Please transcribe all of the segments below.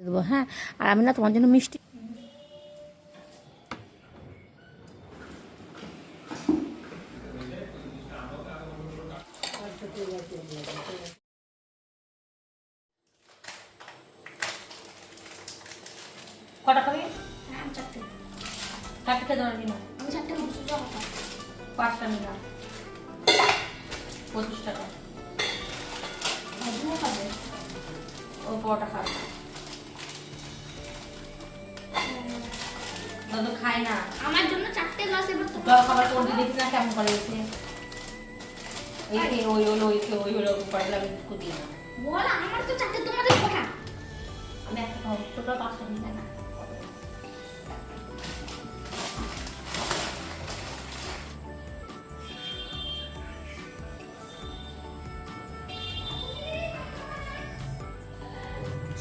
দেবো হ্যাঁ? আর আমি না তোমার জন্য মিষ্টি কটা খাবি? হ্যাঁ চারটে। খেতে পারবি না। আমি চারটে পাঁচটা। নিলাম পঁচিশ টাকা। ও পরোটা খাবে। তো খায় না আমার জন্য চারটে গ্লাস এবার তো খাবার করে দেখি না কেমন করে খেয়ে ওই হলো ওই ওই হলো না বল আমার তো চারটে তোমাদের কথা আমি একটা খাব পাঁচটা না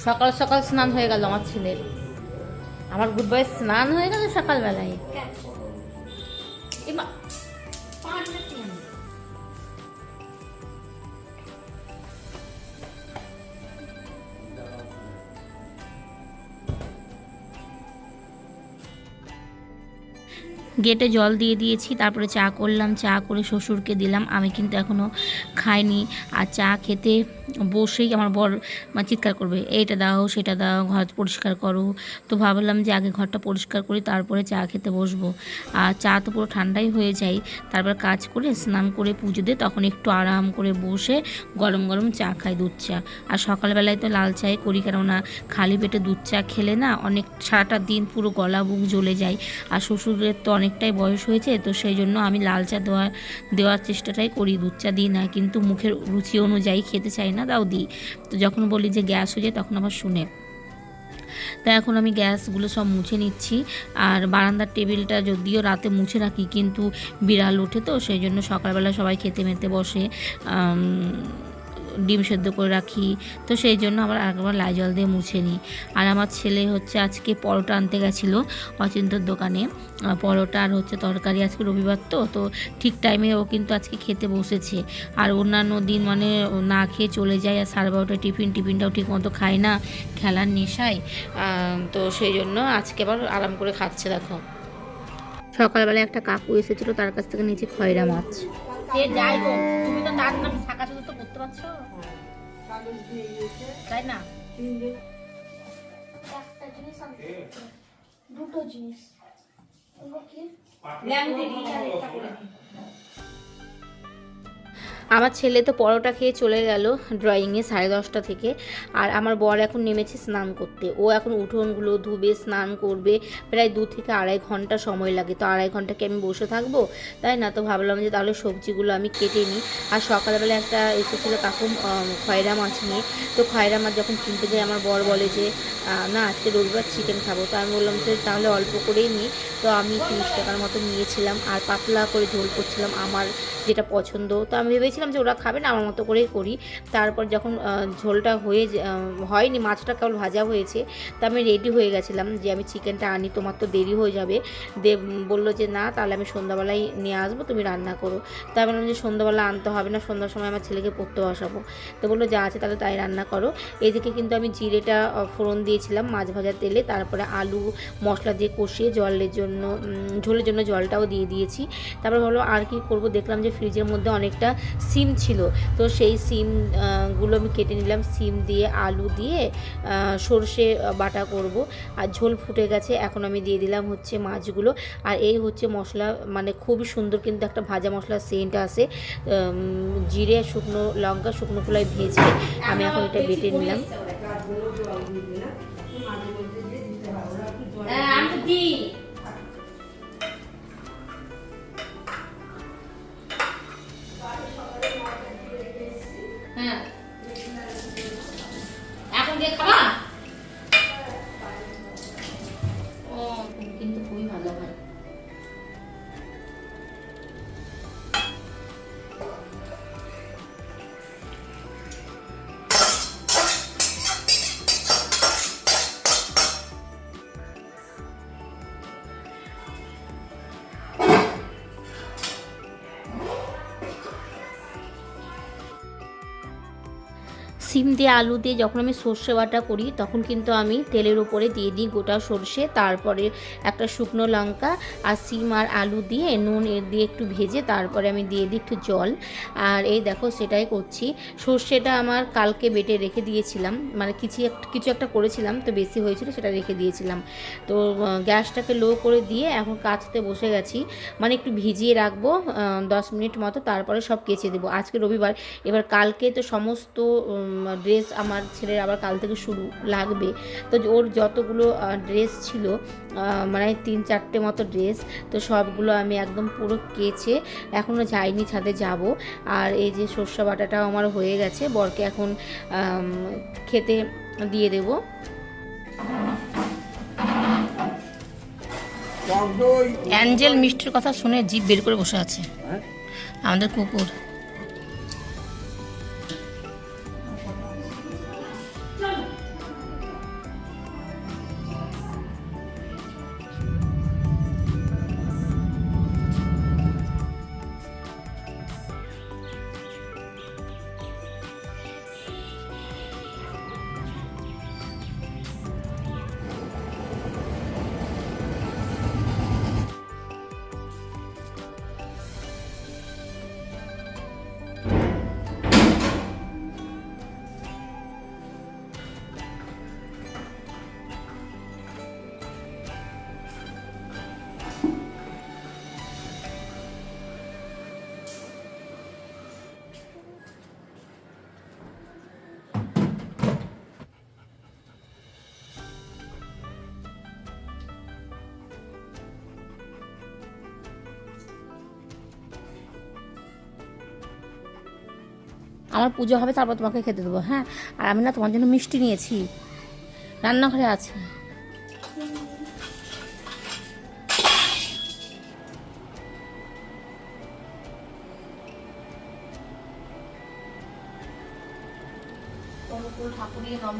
সকাল সকাল স্নান হয়ে গেল আমার ছেলের আমার গুড বয় স্নান হয়ে গেল সকালবেলায়। গেটে জল দিয়ে দিয়েছি, তারপরে চা করলাম, চা করে শ্বশুরকে দিলাম। আমি কিন্তু এখনও খাইনি। আর চা খেতে বসেই আমার বর চিৎকার করবে, এইটা দাও, সেটা দাও, ঘর পরিষ্কার করো। তো ভাবলাম যে আগে ঘরটা পরিষ্কার করি, তারপরে চা খেতে বসবো। আর চা তো পুরো ঠান্ডাই হয়ে যায়। তারপর কাজ করে, স্নান করে পুজো দিয়ে তখন একটু আরাম করে বসে গরম গরম চা খাই দুধ চা। আর সকালবেলায় তো লাল চাই করি, কেননা খালি পেটে দুধ চা খেলে না অনেক সারাটা দিন পুরো গলা বুক জ্বলে যায়। আর শ্বশুরের তো অনেকটাই বয়স হয়েছে, তো সেই জন্য আমি লাল চা দেওয়া, দেওয়ার চেষ্টাটাই করি, দুধ চা দিই না, কিন্তু মুখের রুচি অনুযায়ী খেতে চাই না, তাও দিই। তো যখন বলি যে গ্যাস হয়ে যায়, তখন আবার শুনে। তা এখন আমি গ্যাসগুলো সব মুছে নিচ্ছি, আর বারান্দার টেবিলটা যদিও রাতে মুছে রাখি, কিন্তু বিড়াল ওঠে তো, সেই জন্য সকালবেলা সবাই খেতে মেতে বসে ডিম সেদ্ধ করে রাখি। তো সেই জন্য আবার একবার লাইজল দিয়ে মুছে নিই। আর আমার ছেলে হচ্ছে আজকে পরোটা আনতে গেছিল অচিন্তর দোকানে। পরোটা আর হচ্ছে তরকারি আজকে রবিবার তো তো ঠিক টাইমে ও কিন্তু আজকে খেতে বসেছে। আর অন্যান্য দিন মানে না খেয়ে চলে যায় আর সাড়ে বারোটা টিফিন, টিফিনটাও ঠিক মতো খায় না, খেলার নেশায়। তো সেই জন্য আজকে আবার আরাম করে খাচ্ছে, দেখো। সকালবেলা একটা কাকু এসেছিল তার কাছ থেকে নিচে খয়রা মাছ। সে যাই হোক তুমি তো তার নাম শাখা শুধু তো করতে পারছ? তাই না। দুটো জিনিস। কি? আমার ছেলে তো পরোটা খেয়ে চলে গেল ড্রয়িংয়ে সাড়ে দশটা থেকে। আর আমার বর এখন নেমেছে স্নান করতে। ও এখন উঠোনগুলো ধুবে, স্নান করবে। প্রায় দু থেকে আড়াই ঘণ্টা সময় লাগে। তো আড়াই ঘণ্টা কি আমি বসে থাকব? তাই না? তো ভাবলাম যে তাহলে সবজিগুলো আমি কেটে নিই। আর সকালবেলা একটা এসেছিল কাকু খয়রা মাছ নিয়ে। তো খয়রা মাছ যখন কিনতে যাই, আমার বর বলে যে না, আজকে রবিবার চিকেন খাব। তো আমি বললাম যে, তাহলে অল্প করেই নিই। তো আমি তিরিশ টাকার মতো নিয়েছিলাম। আর পাতলা করে ঝোল করছিলাম আমার যেটা পছন্দ। তো আমি ভেবেছিলাম যে ওরা খাবে না, আমার মতো করেই করি। তারপর যখন ঝোলটা হয়ে হয়নি, মাছটা কেবল ভাজা হয়েছে, তা আমি রেডি হয়ে গেছিলাম যে আমি চিকেনটা আনি, তোমার তো দেরি হয়ে যাবে। দে বলল যে, না, তাহলে আমি সন্ধ্যাবেলায় নিয়ে আসব, তুমি রান্না করো। তা বললাম যে, সন্ধ্যাবেলা আনতে হবে না, সন্ধ্যার সময় আমার ছেলেকে পড়তে বসাবো। তো বলল যা আছে তাহলে তাই রান্না করো। এদিকে কিন্তু আমি জিরেটা ফোড়ন দিয়েছিলাম, মাছ ভাজার তেলে, তারপরে আলু, মশলা দিয়ে কষিয়ে জলের জন্য ঝোলের জন্য জলটাও দিয়ে দিয়েছি। তারপর হলো আর কি করব? দেখলাম যে ফ্রিজের মধ্যে অনেকটা সিম ছিল। তো সেই সিমগুলো আমি কেটে নিলাম সিম দিয়ে আলু দিয়ে সর্ষে বাটা করব। আর ঝোল ফুটে গেছে এখন আমি দিয়ে দিলাম হচ্ছে মাছগুলো। আর এই হচ্ছে মশলা মানে খুবই সুন্দর কিন্তু একটা ভাজা মশলার সেন্ট উম, জিরে শুকনো লঙ্কা শুকনো কলাই ভেজে আমি এখন এটা বেটে নিলাম। আমি তো দিই। সিম দিয়ে আলু দিয়ে যখন আমি সর্ষে বাটা করি, তখন কিন্তু আমি তেলের উপরে দিয়ে দিই গোটা সর্ষে, তারপরে একটা শুকনো লঙ্কা আর সিম আর আলু দিয়ে নুন এর দিয়ে একটু ভেজে তারপরে আমি দিয়ে দিই একটু জল। আর এই দেখো সেটাই করছি। সর্ষেটা আমার কালকে বেটে রেখে দিয়েছিলাম মানে কিছু কিছু একটা করেছিলাম, তো বেশি হয়েছিল সেটা রেখে দিয়েছিলাম। তো গ্যাসটাকে লো করে দিয়ে এখন কাচতে বসে গেছি। মানে একটু ভিজিয়ে রাখব দশ মিনিট মতো, তারপরে সব কেচে দেবো। আজকে রবিবার, এবার কালকে তো সমস্ত ড্রেস আমার ছেলের আবার কাল থেকে শুরু লাগবে। তো ওর যতগুলো ড্রেস ছিল মানে তিন চারটে মতো ড্রেস তো সবগুলো আমি একদম পুরো কেচে এখনও যাইনি ছাদে যাব। আর এই যে সর্ষে বাটাটাও আমার হয়ে গেছে বরকে এখন খেতে দিয়ে দেবো। অ্যাঞ্জেল মিষ্টির কথা শুনে জিভ বের করে বসে আছে। আমাদের কুকুর। আমার পুজো হবে, তারপর তোমাকে খেতে দেবো হ্যাঁ? আর আমি না তোমার জন্য মিষ্টি নিয়েছি। রান্নাঘরে আছে। ঠাকুরের নম।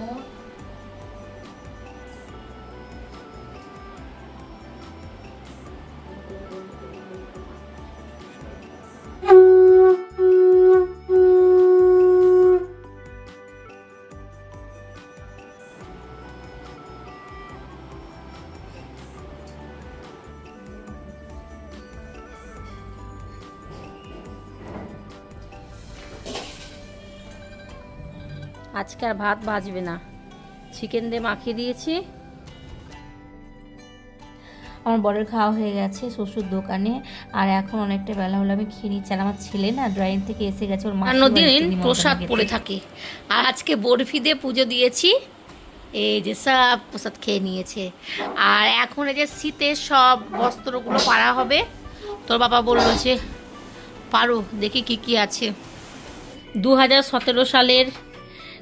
আজকে আর ভাত বাজবে না। চিকেন দিয়ে মাখিয়ে দিয়েছি। আমার বরের খাওয়া হয়ে গেছে শ্বশুর দোকানে আর এখন অনেকটা বেলা হলো আমি খেয়ে নিচ্ছি। আমার ছেলে না ড্রয়িং থেকে এসে গেছে ওর মাসির বাড়িতে দিন প্রসাদ। পড়ে থাকে। আর আজকে বরফি দিয়ে পুজো দিয়েছি। এই যে সব প্রসাদ খেয়ে নিয়েছে। আর এখন এই যে শীতের সব বস্ত্রগুলো পাড়া হবে। তোর বাবা বলল যে পারো দেখি কি কি আছে। দু হাজার সতেরো সালের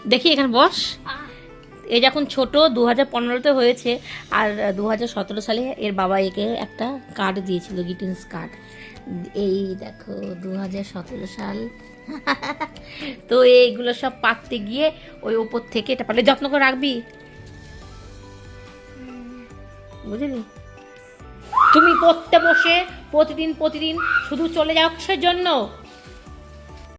দেখি এখানে বস। এ যখন ছোট দু হাজার পনেরোতে হয়েছে আর দু হাজার সতেরো সালে এর বাবা একে একটা কার্ড দিয়েছিল গ্রিটিংস কার্ড এই দেখো দু হাজার সতেরো সাল। তো এইগুলো সব পাততে গিয়ে ওই ওপর থেকে এটা পারলে যত্ন করে রাখবি? বুঝলি? তুমি পড়তে বসে প্রতিদিন প্রতিদিন শুধু চলে যাও কিসের জন্য?